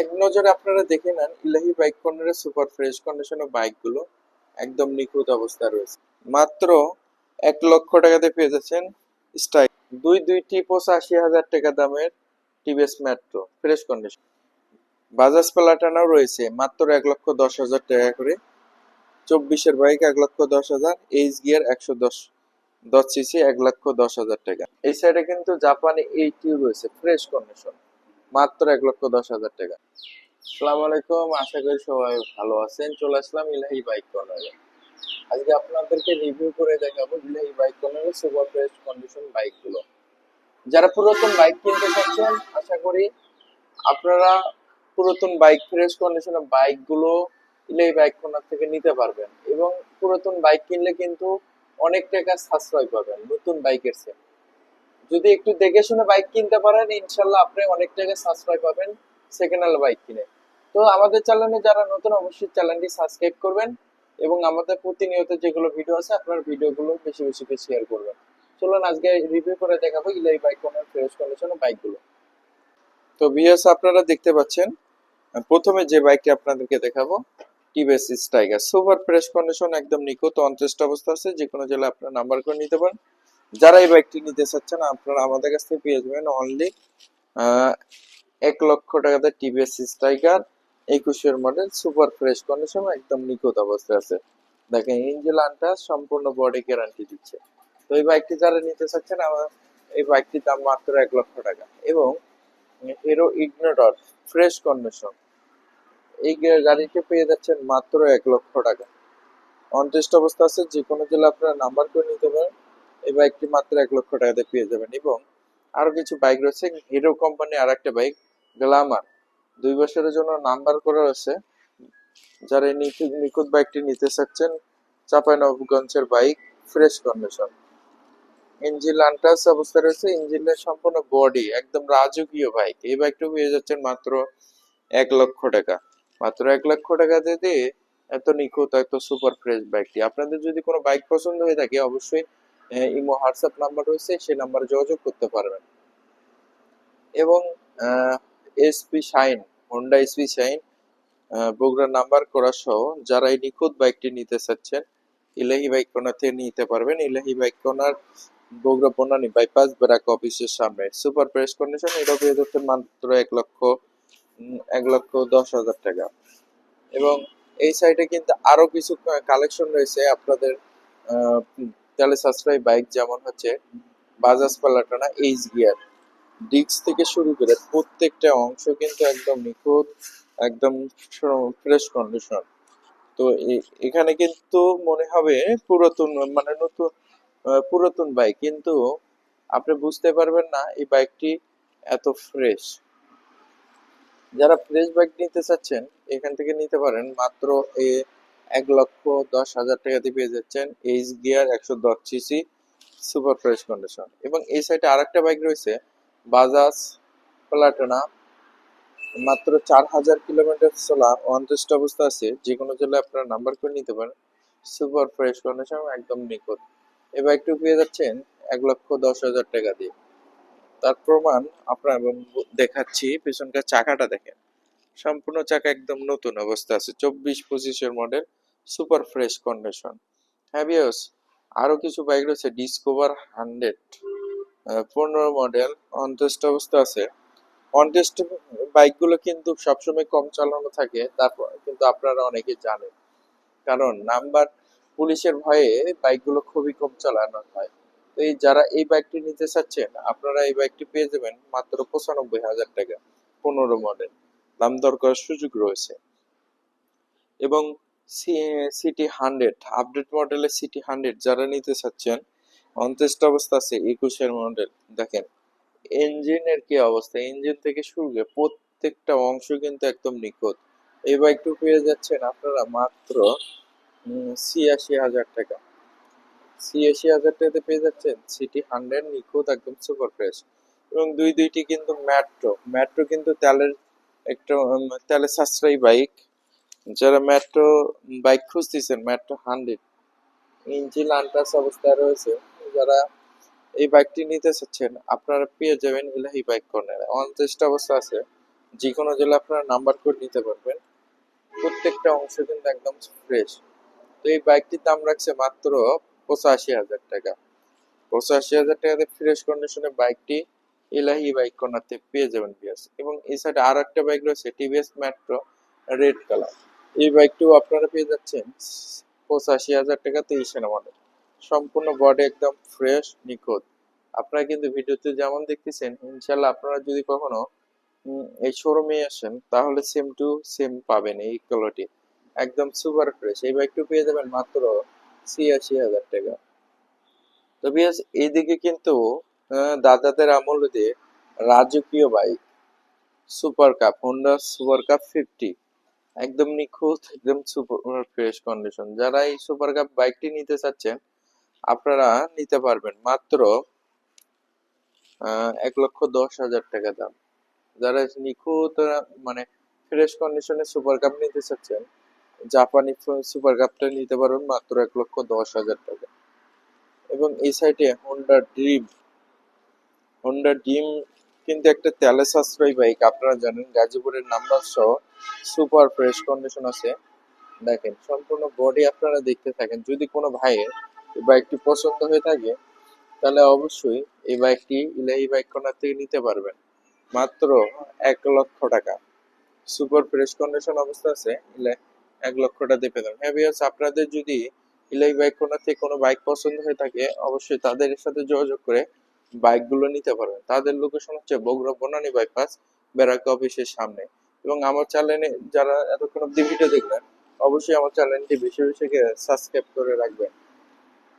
এক নজরে আপনারা দেখে নেন, ইলাহি বাইক কর্নারের সুপার ফ্রেশ কন্ডিশনের বাইকগুলো একদম নিখুঁত অবস্থায় রয়েছে। মাত্র এক লক্ষ টাকাতে পেয়ে যাচ্ছেন স্টাইল। দুই দুইটি পঁচাশি হাজার টাকা দামের TVS Metro fresh condition Bajaj প্লাটানাও রয়েছে, মাত্র এক লক্ষ দশ হাজার টাকা করে। চব্বিশের বাইক এক লক্ষ দশ হাজার এইচ গিয়ার একশো দশ দশ সিসি এক লক্ষ দশ হাজার টাকা। এই সাইডে কিন্তু জাপানি এইটিও রয়েছে ফ্রেশ কন্ডিশন মাত্র এক লক্ষ দশ হাজার টাকা। আসসালামু আলাইকুম, আশা করি সবাই ভালো আছেন। চলে আসলাম ইলাহি বাইক কর্নারে। আজকে আপনাদেরকে রিভিউ করে দেখাবো ইলাহি বাইক কর্নারের সুপার ফ্রেশ কন্ডিশন বাইকগুলো। যারা পুরাতন বাইক কিনতে চাচ্ছেন, আশা করি আপনারা পুরাতন বাইক, ফ্রেশ কন্ডিশনের বাইকগুলো ইলাহি বাইক কর্নার থেকে নিতে পারবেন। এবং পুরাতন বাইক কিনলে কিন্তু অনেক টাকা সাশ্রয় পাবেন নতুন বাইকের চেয়ে যদি একটু দেখে শুনে বাইক কিনতে পারেন, ইনশাল্লাহ আপনি অনেক টাকা সাশ্রয় পাবেন সেকেন্ড হ্যান্ড বাইক কিনে। তো আমাদের চ্যানেলে যারা নতুন, অবশ্যই চ্যানেলটি সাবস্ক্রাইব করবেন এবং আমাদের প্রতিনিয়ত যেগুলো ভিডিও আছে, আপনার ভিডিওগুলো বেশি বেশি করে শেয়ার করবেন। চলুন আজকে রিভিউ করে দেখাবো ইলাই বাইক কোনের ফ্রেশ কন্ডিশনের বাইকগুলো তো বিএস আপনারা দেখতে পাচ্ছেন প্রথমে যে বাইকটি আপনাদেরকে দেখাবো TVS Tiger super fresh condition একদম নিখুঁত অনটেস্ট অবস্থা আছে যে কোনো জেলায় আপনারা নাম্বার করে নিতে পারেন। যারা এই বাইকটি নিতে চাচ্ছেন, আপনারা আমাদের কাছ থেকে পেয়ে যাবেন অনলি এক লক্ষ টাকাতে টিভিএস স্ট্রাইকার একুশের মডেল সুপার ফ্রেশ কন্ডিশন একদম নিখুঁত অবস্থায় আছে। দেখেন ইঞ্জিন আনটা সম্পূর্ণ বডি গ্যারান্টি দিচ্ছে। তো এই বাইকটি যারা নিতে চাচ্ছেন আমার এই বাইকটির দাম মাত্র এক লক্ষ টাকা। এবং হিরো ইগনোটর ফ্রেশ কন্ডিশন এই গাড়িটি পেয়ে যাচ্ছেন মাত্র এক লক্ষ টাকা। অনটেস্ট অবস্থা আছে যে কোনো জেলা আপনারা নাম্বার করে নিতে পারেন। এই বাইকটি মাত্র এক লক্ষ টাকাতে পেয়ে যাবেন এবং আরও কিছু বাইক রয়েছে হিরো কোম্পানি আর একটা বাইক গ্লামার দুই বছরের জন্য নাম্বার করা রয়েছে। যারা নিখুঁত বাইকটি নিতে চাচ্ছেন চাপাই নবগঞ্জের bike fresh condition engine untouched অবস্থা রয়েছে ইঞ্জিনের সম্পূর্ণ বডি একদম রাজকীয় বাইক এই বাইকটা পেয়ে যাচ্ছেন মাত্র এক লক্ষ টাকা। মাত্র এক লক্ষ টাকা দিয়ে এত নিখুঁত, এত সুপার ফ্রেশ বাইকটি আপনাদের যদি কোনো বাইক পছন্দ হয়ে থাকে, অবশ্যই ইমো, হোয়াটসঅ্যাপ নাম্বার রয়েছে সেই নাম্বারে যোগাযোগ করতে পারবেন। এবং SP Shine Honda SP Shine বগুড়ার নাম্বার করা সহ যারা এই নিখুঁত বাইকটি নিতে চাচ্ছেন, ইলাহি বাইক কোনার থেকে নিতে পারবেন। ইলাহি বাইক কোনার বগুড়া বনানী বাইপাস ব্রাক অফিসের সামনে। সুপার প্রেস কন্ডিশন, এটা পেয়ে যাচ্ছেন মাত্র এক লক্ষ এক লক্ষ দশ হাজার টাকা। এবং এই সাইডে কিন্তু আরও কিছু কালেকশন রয়েছে আপনাদের তেলে সাশ্রয়ী বাইক যেমন হচ্ছে বাজাজ পালাটানা এইচ গিয়ার ডিক্স থেকে শুরু করে প্রত্যেকটা অংশ কিন্তু একদম নিখুঁত, একদম ফ্রেশ কন্ডিশন তো এখানে কিন্তু মনে হবে পুরাতন মানে নতুন পুরাতন বাইক কিন্তু আপনি বুঝতে পারবেন না এই বাইকটি এত ফ্রেশ যারা ফ্রেশ বাইক নিতে চাচ্ছেন, এখান থেকে নিতে পারেন। মাত্র এ এক লক্ষ দশ হাজার টাকা দিয়ে পেয়ে যাচ্ছেন এইচ গিয়ার একশো দশ সিসি সুপার ফ্রেশ কন্ডিশন এবং এই সাইডে আরেকটা বাইক রয়েছে বাজাজ প্লাটিনা মাত্র চার হাজার কিলোমিটার চলা অনটেস্ট অবস্থা আছে যে কোনো জেলায় আপনারা নাম্বার করে নিতে পারেন। সুপার ফ্রেশ কন্ডিশন একদম নিখুঁত। এই বাইকটি পেয়ে যাচ্ছেন এক লক্ষ দশ হাজার টাকা দিয়ে। তার প্রমাণ আপনার দেখাচ্ছি পেছনকার চাকাটা দেখেন। সম্পূর্ণ চাকা একদম নতুন অবস্থা আছে। চব্বিশ পঁচিশের মডেল সুপার ফ্রেশ কন্ডিশন হ্যাভিয়াস আরও কিছু বাইক রয়েছে ডিসকভার হান্ড্রেড পনেরো মডেল অনটেস্ট অবস্থা আছে। অনটেস্ট বাইকগুলো কিন্তু সবসময় কম চালানো থাকে, তারপর কিন্তু আপনারা অনেকে জানেন। কারণ নাম্বার পুলিশের ভয়ে বাইকগুলো খুবই কম চালানো হয়। তো এই যারা এই বাইকটি নিতে চাচ্ছেন, আপনারা এই বাইকটি পেয়ে যাবেন মাত্র পঁচানব্বই হাজার টাকা, পনেরো মডেল দাম দর করার সুযোগ রয়েছে। এবং সিটি হান্ড্রেড আপডেট মডেলের সিটি হান্ড্রেড যারা নিতে চাচ্ছেন অনটেস্ট অবস্থা আছে একুশের মডেল দেখেন ইঞ্জিনের কি অবস্থা? ইঞ্জিন থেকে শুরু করে প্রত্যেকটা অংশ কিন্তু একদম নিখুঁত। এই বাইকটি পেয়ে যাচ্ছেন আপনারা মাত্র ছিয়াশি হাজার টাকা। ছিয়াশি হাজার টাকাতে পেয়ে যাচ্ছেন সিটি হান্ড্রেড নিখুঁত, একদম সুপার ফ্রেশ এবং দুই, দুইটি কিন্তু মেট্রো মেট্রো কিন্তু তেলের একটা তেলের সাশ্রয়ী বাইক। যারা মেট্রো বাইক খুঁজতেছেন মেট্রো হান্ড্রেড, ইঞ্জিন আনটাস অবস্থায় রয়েছে, যারা এই বাইকটি নিতে চাচ্ছেন, আপনারা পেয়ে যাবেন ইলাহি বাইক কর্নার। অনটেস্ট অবস্থা আছে যে কোনো জেলা আপনারা নাম্বার কোড নিতে পারবেন। প্রত্যেকটা অংশ কিন্তু একদম ফ্রেশ তো এই বাইকটির দাম রাখছে মাত্র পঁচাশি হাজার টাকা। পঁচাশি হাজার টাকাতে ফ্রেশ কন্ডিশনে বাইকটি এলাহি বাইক কর্নারতে পেয়ে যাবেন বিয়াস এবং এই সাইডে আর একটা বাইক রয়েছে টিভিএস মেট্রো রেড কালার এই বাইকটিও আপনারা পেয়ে যাচ্ছেন পঁচাশি হাজার টাকা তেইশে মডেল সম্পূর্ণ বডি একদম ফ্রেশ নিখুঁত। আপনারা কিন্তু ভিডিওতে যেমন দেখতেছেন ইনশাল্লাহ আপনারা যদি কখনো এই শোরুমে আসেন, তাহলে সেম টু সেম পাবেন এই কোয়ালিটি একদম সুপার ফ্রেশ এই বাইকটি পেয়ে যাবেন মাত্র ছিয়াশি হাজার টাকা। তো বিয়াস এইদিকে কিন্তু দাদাদের আমল দিয়ে রাজকীয় bike Super Cup Honda Super Cup fifty একদম নিখুঁত, একদম সুপার ফ্রেশ কন্ডিশন যারা এই সুপার কাপ বাইকটি নিতে চাচ্ছেন, আপনারা নিতে পারবেন। মাত্র এক লক্ষ দশ হাজার টাকা দাম। যারা নিখুঁত মানে ফ্রেশ কন্ডিশনে সুপার কাপ নিতে চাচ্ছেন জাপানি সুপার কাপটা নিতে পারবেন মাত্র এক লক্ষ দশ হাজার টাকা। এবং এই সাইডে হোন্ডা ড্রিম হোন্ডা ডিম কিন্তু একটা তেলে সাশ্রয়ী বাইক আপনারা জানেন গাজীপুরের নাম্বার সহ সুপার ফ্রেশ কন্ডিশন আছে। দেখেন, সম্পূর্ণ বডি আপনারা দেখতে থাকেন। যদি কোনো ভাইয়ের এই বাইকটি পছন্দ হয়ে থাকে, তাহলে অবশ্যই এই বাইকটি ইলাহি বাইক কর্নার থেকে নিতে পারবেন। মাত্র এক লক্ষ টাকা। সুপার ফ্রেশ কন্ডিশন অবস্থা আছে এক লক্ষ টাকা পেলাম হ্যাঁ ভিউয়ার্স আপনাদের যদি ইলাই বাইক কর্নার থেকে কোনো বাইক পছন্দ হয়ে থাকে, অবশ্যই তাদের সাথে যোগাযোগ করে বাইকগুলো নিতে পারবেন। তাদের লোকেশন হচ্ছে বগুড়া বনানী বাইপাস ব্যারাকা অফিসের সামনে। এবং আমার চ্যানেলে যারা এতক্ষণ অব্দি ভিডিও দেখলেন, অবশ্যই আমার চ্যানেলটি বেশি বেশি সাবস্ক্রাইব করে রাখবেন।